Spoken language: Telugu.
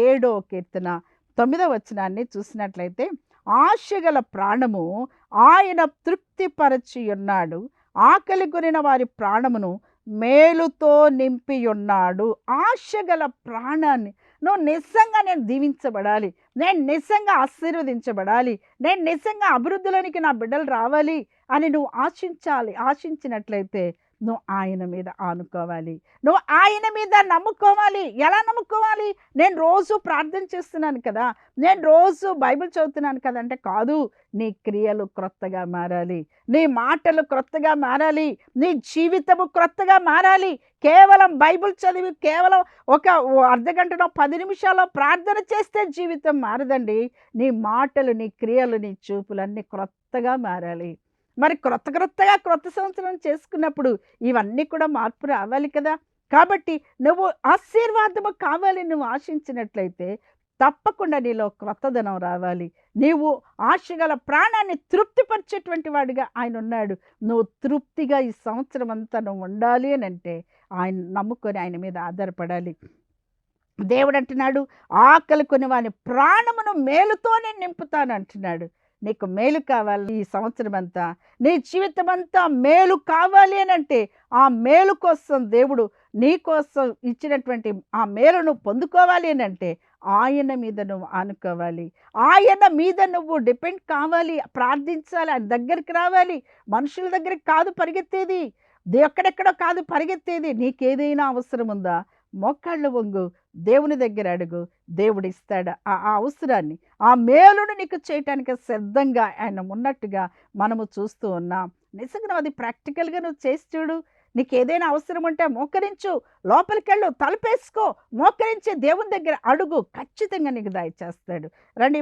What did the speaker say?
ఏడో కీర్తన తొమ్మిదవ వచనాన్ని చూసినట్లయితే ఆశగల ప్రాణము ఆయన తృప్తిపరచి ఉన్నాడు ఆకలి కొనిన వారి ప్రాణమును మేలుతో నింపి ఉన్నాడు ఆశగల ప్రాణాన్ని నువ్వు నిజంగా నేను దీవించబడాలి. నేను నిజంగా ఆశీర్వదించబడాలి. నేను నిజంగా అభివృద్ధిలోనికి నా బిడ్డలు రావాలి అని నువ్వు ఆశించాలి ఆశించినట్లయితే నువ్వు ఆయన మీద ఆనుకోవాలి. నువ్వు ఆయన మీద నమ్ముకోవాలి. ఎలా నమ్ముకోవాలి? నేను రోజు ప్రార్థన చేస్తున్నాను కదా. నేను రోజు బైబిల్ చదువుతున్నాను కదా అంటే కాదు నీ క్రియలు క్రొత్తగా మారాలి. నీ మాటలు క్రొత్తగా మారాలి. నీ జీవితము క్రొత్తగా మారాలి. కేవలం బైబిల్ చదివి కేవలం ఒక అర్ధ గంటలో పది నిమిషాల్లో ప్రార్థన చేస్తే జీవితం మారదండి. నీ మాటలు నీ క్రియలు నీ చూపులన్నీ క్రొత్తగా మారాలి. మరి క్రొత్త క్రొత్తగా క్రొత్త సంవత్సరం చేసుకున్నప్పుడు ఇవన్నీ కూడా మార్పు రావాలి కదా. కాబట్టి నువ్వు ఆశీర్వాదము కావాలి నువ్వు ఆశించినట్లయితే తప్పకుండా నీలో క్రొత్తదనం రావాలి. నీవు ఆశగల ప్రాణాన్ని తృప్తిపరిచేటువంటి వాడిగా ఆయన ఉన్నాడు. నువ్వు తృప్తిగా ఈ సంవత్సరం అంతా నువ్వు ఉండాలి అని అంటే ఆయన నమ్ముకొని ఆయన మీద ఆధారపడాలి. దేవుడు అంటున్నాడు ఆకలి కొని వాని ప్రాణమును మేలుతోనే నింపుతాను అంటున్నాడు నీకు మేలు కావాలి ఈ సంవత్సరం అంతా నీ జీవితం అంతా మేలు కావాలి అని అంటే ఆ మేలు కోసం దేవుడు నీ కోసం ఇచ్చినటువంటి ఆ మేలును పొందుకోవాలి అని అంటే ఆయన మీద నువ్వు ఆనుకోవాలి. ఆయన మీద నువ్వు డిపెండ్ కావాలి ప్రార్థించాలి ఆయన దగ్గరికి రావాలి. మనుషుల దగ్గరికి కాదు పరిగెత్తేది. ఎక్కడెక్కడో కాదు పరిగెత్తేది నీకేదైనా అవసరం ఉందా మోకాళ్ళు వంగు దేవుని దగ్గర అడుగు దేవుడు ఇస్తాడు ఆ ఆ అవసరాన్ని. ఆ మేలును నీకు చేయటానికి సిద్ధంగా ఆయన ఉన్నట్టుగా మనము చూస్తూ ఉన్నాం. నిజంగా నువ్వు అది ప్రాక్టికల్గా నువ్వు చేసి చూడు. నీకు ఏదైనా అవసరం ఉంటే మోకరించు. లోపలికెళ్ళు తలపేసుకో. మోకరించి దేవుని దగ్గర అడుగు. ఖచ్చితంగా నీకు దయచేస్తాడు రండి